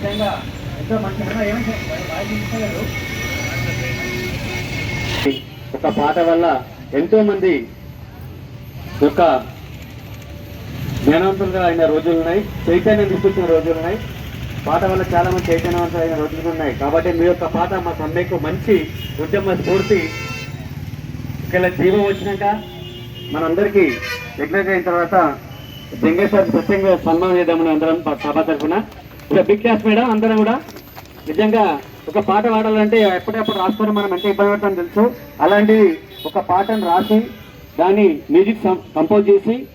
నిజంగా ఎంతో మంచి ఒక పాట వల్ల ఎంతో మంది యొక్క జ్ఞానవంతులుగా అయిన రోజులు ఉన్నాయి. చైతన్యం తీసుకొచ్చిన రోజులు ఉన్నాయి. పాట వల్ల చాలా మంది చైతన్యవంతులైన రోజులు ఉన్నాయి. కాబట్టి మీ యొక్క పాట మా సమ్మెకు మంచి ఉద్యమ స్ఫూర్తి. ఇక్కడ జీవం వచ్చినాక మనందరికీ యజ్ఞం అయిన తర్వాత జంగేశ్వర్ ప్రత్యేకంగా సన్మానం చేద్దామని అందరం సభ తరఫున బిగ్ క్లాస్ మేడం అందరం కూడా నిజంగా ఒక పాట పాడాలంటే ఎప్పటికప్పుడు రాసుకొని మనం ఎంత ఇబ్బంది పడతామని తెలుసు. అలాంటిది ఒక పాటను రాసి దాన్ని మ్యూజిక్ కంపోజ్ చేసి